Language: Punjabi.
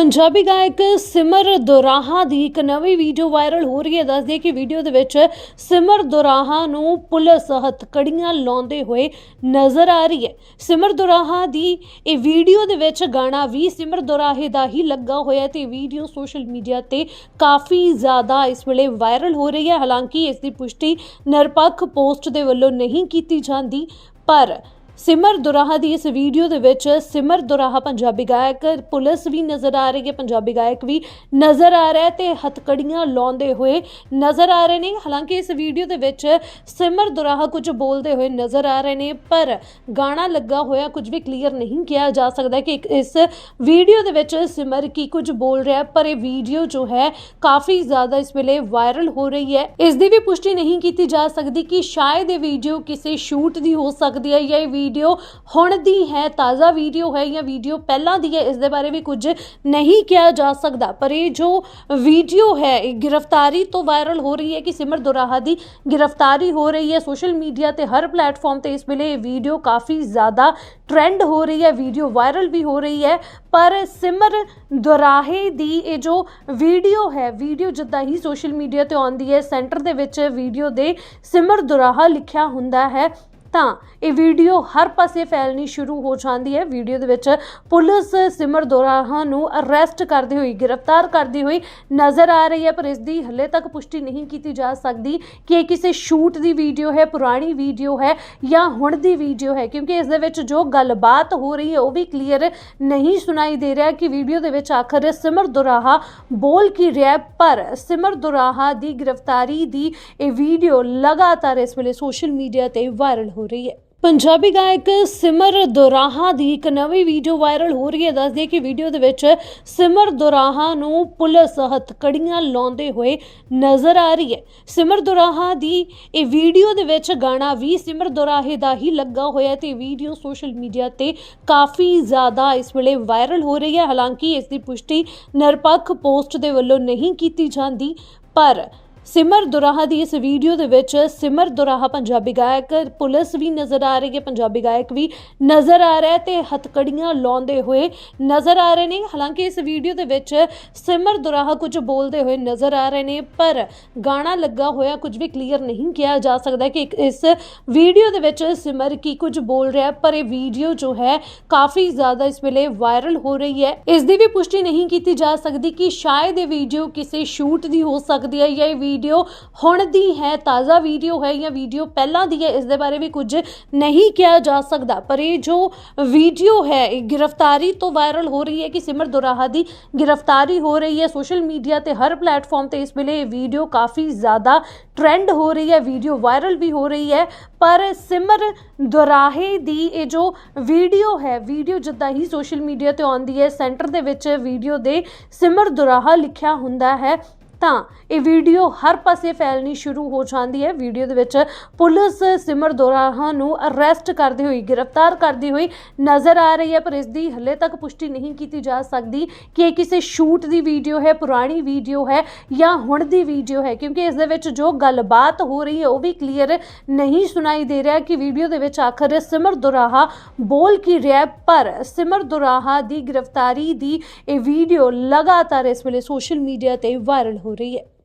ਪੰਜਾਬੀ ਗਾਇਕ ਸਿਮਰ ਦੁਰਾਹਾ ਦੀ ਇੱਕ ਨਵੀਂ ਵੀਡੀਓ ਵਾਇਰਲ ਹੋ ਰਹੀ ਹੈ। ਦੱਸਦੀ ਕਿ ਵੀਡੀਓ ਦੇ ਵਿੱਚ ਸਿਮਰ ਦੁਰਾਹਾ ਨੂੰ ਪੁਲਿਸ ਹੱਥਕੜੀਆਂ ਲਾਉਂਦੇ ਹੋਏ ਨਜ਼ਰ ਆ ਰਹੀ ਹੈ। ਸਿਮਰ ਦੁਰਾਹਾ ਦੀ ਇਹ ਵੀਡੀਓ ਦੇ ਵਿੱਚ ਗਾਣਾ ਵੀ ਸਿਮਰ ਦੁਰਾਹੇ ਦਾ ਹੀ ਲੱਗਾ ਹੋਇਆ ਹੈ ਤੇ ਵੀਡੀਓ ਸੋਸ਼ਲ ਮੀਡੀਆ ਤੇ ਕਾਫੀ ਜ਼ਿਆਦਾ ਇਸ ਵੇਲੇ ਵਾਇਰਲ ਹੋ ਰਹੀ ਹੈ। ਹਾਲਾਂਕਿ ਇਸ ਦੀ ਪੁਸ਼ਟੀ ਨਿਰਪੱਖ ਪੋਸਟ ਦੇ ਵੱਲੋਂ ਨਹੀਂ ਕੀਤੀ ਜਾਂਦੀ, ਪਰ ਸਿਮਰ ਦੁਰਾਹਾ ਦੀ ਇਸ ਵੀਡੀਓ ਦੇ ਵਿੱਚ ਸਿਮਰ ਦੁਰਾਹਾ ਪੰਜਾਬੀ ਗਾਇਕ, ਪੁਲਿਸ ਵੀ ਨਜ਼ਰ ਆ ਰਹੀ ਹੈ, ਪੰਜਾਬੀ ਗਾਇਕ ਵੀ ਨਜ਼ਰ ਆ ਰਿਹਾ ਹੈ ਤੇ ਹੱਥਕੜੀਆਂ ਲਾਉਂਦੇ ਹੋਏ ਨਜ਼ਰ ਆ ਰਹੇ ਨੇ। ਹਾਲਾਂਕਿ ਇਸ ਵੀਡੀਓ ਦੇ ਵਿੱਚ ਸਿਮਰ ਦੁਰਾਹਾ ਕੁਝ ਬੋਲਦੇ ਹੋਏ ਨਜ਼ਰ ਆ ਰਹੇ ਨੇ, ਪਰ ਗਾਣਾ ਲੱਗਾ ਹੋਇਆ ਕੁਝ ਵੀ ਕਲੀਅਰ ਨਹੀਂ ਕਿਹਾ ਜਾ ਸਕਦਾ ਕਿ ਇੱਕ ਇਸ ਵੀਡੀਓ ਦੇ ਵਿੱਚ ਸਿਮਰ ਕੀ ਕੁਝ ਬੋਲ ਰਿਹਾ ਪਰ ਇਹ ਵੀਡੀਓ ਜੋ ਹੈ ਕਾਫੀ ਜ਼ਿਆਦਾ ਇਸ ਵੇਲੇ ਵਾਇਰਲ ਹੋ ਰਹੀ ਹੈ। ਇਸ ਦੀ ਵੀ ਪੁਸ਼ਟੀ ਨਹੀਂ ਕੀਤੀ ਜਾ ਸਕਦੀ ਕਿ ਸ਼ਾਇਦ ਇਹ ਵੀਡੀਓ ਕਿਸੇ ਸ਼ੂਟ ਦੀ ਹੋ ਸਕਦੀ ਹੈ ਜਾਂ ਇਹ ਵੀਡੀਓ ਹੁਣ ਦੀ ਹੈ, ਤਾਜ਼ਾ ਵੀਡੀਓ ਹੈ ਜਾਂ ਵੀਡੀਓ ਪਹਿਲਾਂ ਦੀ ਹੈ, ਇਸ ਦੇ ਬਾਰੇ ਵੀ ਕੁਝ ਨਹੀਂ ਕਿਹਾ ਜਾ ਸਕਦਾ। ਪਰ ਇਹ ਜੋ ਵੀਡੀਓ ਹੈ, ਇਹ ਗ੍ਰਿਫਤਾਰੀ ਤੋਂ ਵਾਇਰਲ ਹੋ ਰਹੀ ਹੈ ਕਿ ਸਿਮਰ ਦੁਰਾਹਾ ਦੀ ਗ੍ਰਿਫਤਾਰੀ ਹੋ ਰਹੀ ਹੈ। ਸੋਸ਼ਲ ਮੀਡੀਆ ਤੇ ਹਰ ਪਲੇਟਫਾਰਮ ਤੇ ਇਸ ਵੇਲੇ ਇਹ ਵੀਡੀਓ ਕਾਫੀ ਜ਼ਿਆਦਾ ਟ੍ਰੈਂਡ ਹੋ ਰਹੀ ਹੈ, ਵੀਡੀਓ ਵਾਇਰਲ ਵੀ ਹੋ ਰਹੀ ਹੈ। ਪਰ ਸਿਮਰ ਦੁਰਾਹੇ ਦੀ ਇਹ ਜੋ ਵੀਡੀਓ ਹੈ, ਵੀਡੀਓ ਜਿੱਦਾਂ ਹੀ ਸੋਸ਼ਲ ਮੀਡੀਆ ਤੇ ਆਉਂਦੀ ਹੈ, ਸੈਂਟਰ ਦੇ ਵਿੱਚ ਵੀਡੀਓ ਦੇ ਸਿਮਰ ਦੁਰਾਹਾ ਲਿਖਿਆ ਹੁੰਦਾ ਹੈ। ਤਾਂ ਇਹ ਵੀਡੀਓ ਹਰ ਪਾਸੇ ਫੈਲਣੀ ਸ਼ੁਰੂ ਹੋ ਜਾਂਦੀ ਹੈ। ਵੀਡੀਓ ਦੇ ਵਿੱਚ ਪੁਲਿਸ ਸਿਮਰ ਦੁਰਾਹਾ ਨੂੰ ਅਰੈਸਟ ਕਰਦੀ ਹੋਈ ਗ੍ਰਿਫਤਾਰ ਕਰਦੀ ਹੋਈ ਨਜ਼ਰ ਆ ਰਹੀ ਹੈ, ਪਰ ਇਸ ਦੀ ਹਲੇ ਤੱਕ ਪੁਸ਼ਟੀ ਨਹੀਂ ਕੀਤੀ ਜਾ ਸਕਦੀ ਕਿ ਇਹ ਕਿਸੇ ਸ਼ੂਟ ਦੀ ਵੀਡੀਓ ਹੈ, ਪੁਰਾਣੀ ਵੀਡੀਓ ਹੈ ਜਾਂ ਹੁਣ ਦੀ ਵੀਡੀਓ ਹੈ, ਕਿਉਂਕਿ ਇਸ ਦੇ ਵਿੱਚ ਜੋ ਗੱਲਬਾਤ ਹੋ ਰਹੀ ਹੈ, ਉਹ ਵੀ ਕਲੀਅਰ ਨਹੀਂ ਸੁਣਾਈ ਦੇ ਰਿਹਾ ਕਿ ਵੀਡੀਓ ਦੇ ਵਿੱਚ ਆਖਰ ਸਿਮਰ ਦੁਰਾਹਾ ਬੋਲ ਕੀ ਰਿਹਾ ਪਰ ਸਿਮਰ ਦੁਰਾਹਾ ਦੀ ਗ੍ਰਿਫਤਾਰੀ ਦੀ ਇਹ ਵੀਡੀਓ ਲਗਾਤਾਰ ਇਸ ਵੇਲੇ ਸੋਸ਼ਲ ਮੀਡੀਆ ਤੇ ਵਾਇਰਲ ਹੋ ਰਹੀ ਹੈ। ਪੰਜਾਬੀ ਗਾਇਕ ਸਿਮਰ ਦੁਰਾਹਾ ਦੀ ਇੱਕ ਨਵੀਂ ਵੀਡੀਓ ਵਾਇਰਲ ਹੋ ਰਹੀ ਹੈ। ਦੱਸਦੀ ਕਿ ਵੀਡੀਓ ਦੇ ਵਿੱਚ ਸਿਮਰ ਦੁਰਾਹਾ ਨੂੰ ਪੁਲਿਸ ਹੱਥਕੜੀਆਂ ਲਾਉਂਦੇ ਹੋਏ ਨਜ਼ਰ ਆ ਰਹੀ ਹੈ। ਸਿਮਰ ਦੁਰਾਹਾ ਦੀ ਇਹ ਵੀਡੀਓ ਦੇ ਵਿੱਚ ਗਾਣਾ ਵੀ ਸਿਮਰ ਦੁਰਾਹੇ ਦਾ ਹੀ ਲੱਗਾ ਹੋਇਆ ਹੈ ਤੇ ਵੀਡੀਓ ਸੋਸ਼ਲ ਮੀਡੀਆ ਤੇ ਕਾਫੀ ਜ਼ਿਆਦਾ ਇਸ ਵੇਲੇ ਵਾਇਰਲ ਹੋ ਰਹੀ ਹੈ। ਹਾਲਾਂਕਿ ਇਸ ਦੀ ਪੁਸ਼ਟੀ ਨਿਰਪੱਖ ਪੋਸਟ ਦੇ ਵੱਲੋਂ ਨਹੀਂ ਕੀਤੀ ਜਾਂਦੀ, ਪਰ ਸਿਮਰ ਦੁਰਾਹਾ ਦੀ ਇਸ ਵੀਡੀਓ ਦੇ ਵਿੱਚ ਸਿਮਰ ਦੁਰਾਹਾ ਪੰਜਾਬੀ ਗਾਇਕ, ਪੁਲਿਸ ਵੀ ਨਜ਼ਰ ਆ ਰਹੀ ਹੈ, ਪੰਜਾਬੀ ਗਾਇਕ ਵੀ ਨਜ਼ਰ ਆ ਰਿਹਾ ਹੈ ਤੇ ਹੱਥਕੜੀਆਂ ਲਾਉਂਦੇ ਹੋਏ ਨਜ਼ਰ ਆ ਰਹੇ ਨੇ। ਹਾਲਾਂਕਿ ਇਸ ਵੀਡੀਓ ਦੇ ਵਿੱਚ ਸਿਮਰ ਦੁਰਾਹਾ ਕੁਝ ਬੋਲਦੇ ਹੋਏ ਨਜ਼ਰ ਆ ਰਹੇ ਨੇ, ਪਰ ਗਾਣਾ ਲੱਗਾ ਹੋਇਆ ਕੁਝ ਵੀ ਕਲੀਅਰ ਨਹੀਂ ਕਿਹਾ ਜਾ ਸਕਦਾ ਕਿ ਇੱਕ ਇਸ ਵੀਡੀਓ ਦੇ ਵਿੱਚ ਸਿਮਰ ਕੀ ਕੁਝ ਬੋਲ ਰਿਹਾ ਪਰ ਇਹ ਵੀਡੀਓ ਜੋ ਹੈ ਕਾਫੀ ਜ਼ਿਆਦਾ ਇਸ ਵੇਲੇ ਵਾਇਰਲ ਹੋ ਰਹੀ ਹੈ। ਇਸ ਦੀ ਵੀ ਪੁਸ਼ਟੀ ਨਹੀਂ ਕੀਤੀ ਜਾ ਸਕਦੀ ਕਿ ਸ਼ਾਇਦ ਇਹ ਵੀਡੀਓ ਕਿਸੇ ਸ਼ੂਟ ਦੀ ਹੋ ਸਕਦੀ ਹੈ ਜਾਂ ਇਹ ਵੀਡੀਓ ਹੁਣ ਦੀ ਹੈ, ਤਾਜ਼ਾ ਵੀਡੀਓ ਹੈ ਜਾਂ ਵੀਡੀਓ ਪਹਿਲਾਂ ਦੀ ਹੈ, ਇਸ ਦੇ ਬਾਰੇ ਵੀ ਕੁਝ ਨਹੀਂ ਕਿਹਾ ਜਾ ਸਕਦਾ। ਪਰ ਇਹ ਜੋ ਵੀਡੀਓ ਹੈ, ਇਹ ਗ੍ਰਿਫਤਾਰੀ ਤੋਂ ਵਾਇਰਲ ਹੋ ਰਹੀ ਹੈ ਕਿ ਸਿਮਰ ਦੁਰਾਹਾ ਦੀ ਗ੍ਰਿਫਤਾਰੀ ਹੋ ਰਹੀ ਹੈ। ਸੋਸ਼ਲ ਮੀਡੀਆ ਤੇ ਹਰ ਪਲੇਟਫਾਰਮ ਤੇ ਇਸ ਵੇਲੇ ਇਹ ਵੀਡੀਓ ਕਾਫੀ ਜ਼ਿਆਦਾ ਟ੍ਰੈਂਡ ਹੋ ਰਹੀ ਹੈ, ਵੀਡੀਓ ਵਾਇਰਲ ਵੀ ਹੋ ਰਹੀ ਹੈ। ਪਰ ਸਿਮਰ ਦੁਰਾਹੇ ਦੀ ਇਹ ਜੋ ਵੀਡੀਓ ਹੈ, ਵੀਡੀਓ ਜਿੱਦਾਂ ਹੀ ਸੋਸ਼ਲ ਮੀਡੀਆ ਤੇ ਆਉਂਦੀ ਹੈ, ਸੈਂਟਰ ਦੇ ਵਿੱਚ ਵੀਡੀਓ ਦੇ ਸਿਮਰ ਦੁਰਾਹਾ ਲਿਖਿਆ ਹੁੰਦਾ ਹੈ। ਤਾਂ ਇਹ ਵੀਡੀਓ ਹਰ ਪਾਸੇ ਫੈਲਣੀ ਸ਼ੁਰੂ ਹੋ ਜਾਂਦੀ ਹੈ। ਵੀਡੀਓ ਦੇ ਵਿੱਚ ਪੁਲਿਸ ਸਿਮਰ ਦੁਰਾਹਾ ਨੂੰ ਅਰੈਸਟ ਕਰਦੀ ਹੋਈ ਗ੍ਰਿਫਤਾਰ ਕਰਦੀ ਹੋਈ ਨਜ਼ਰ ਆ ਰਹੀ ਹੈ, ਪਰ ਇਸ ਦੀ ਹਲੇ ਤੱਕ ਪੁਸ਼ਟੀ ਨਹੀਂ ਕੀਤੀ ਜਾ ਸਕਦੀ ਕਿ ਇਹ ਕਿਸੇ ਸ਼ੂਟ ਦੀ ਵੀਡੀਓ ਹੈ, ਪੁਰਾਣੀ ਵੀਡੀਓ ਹੈ ਜਾਂ ਹੁਣ ਦੀ ਵੀਡੀਓ ਹੈ, ਕਿਉਂਕਿ ਇਸ ਦੇ ਵਿੱਚ ਜੋ ਗੱਲਬਾਤ ਹੋ ਰਹੀ ਹੈ, ਉਹ ਵੀ ਕਲੀਅਰ ਨਹੀਂ ਸੁਣਾਈ ਦੇ ਰਿਹਾ ਕਿ ਵੀਡੀਓ ਦੇ ਵਿੱਚ ਆਖਰ ਸਿਮਰ ਦੁਰਾਹਾ ਬੋਲ ਕੀ ਰਿਹਾ ਪਰ ਸਿਮਰ ਦੁਰਾਹਾ ਦੀ ਗ੍ਰਿਫਤਾਰੀ ਦੀ ਇਹ ਵੀਡੀਓ ਲਗਾਤਾਰ ਇਸ ਵੇਲੇ ਸੋਸ਼ਲ ਮੀਡੀਆ ਤੇ ਵਾਇਰਲ ਹੋ ਰਹੀ ਹੈ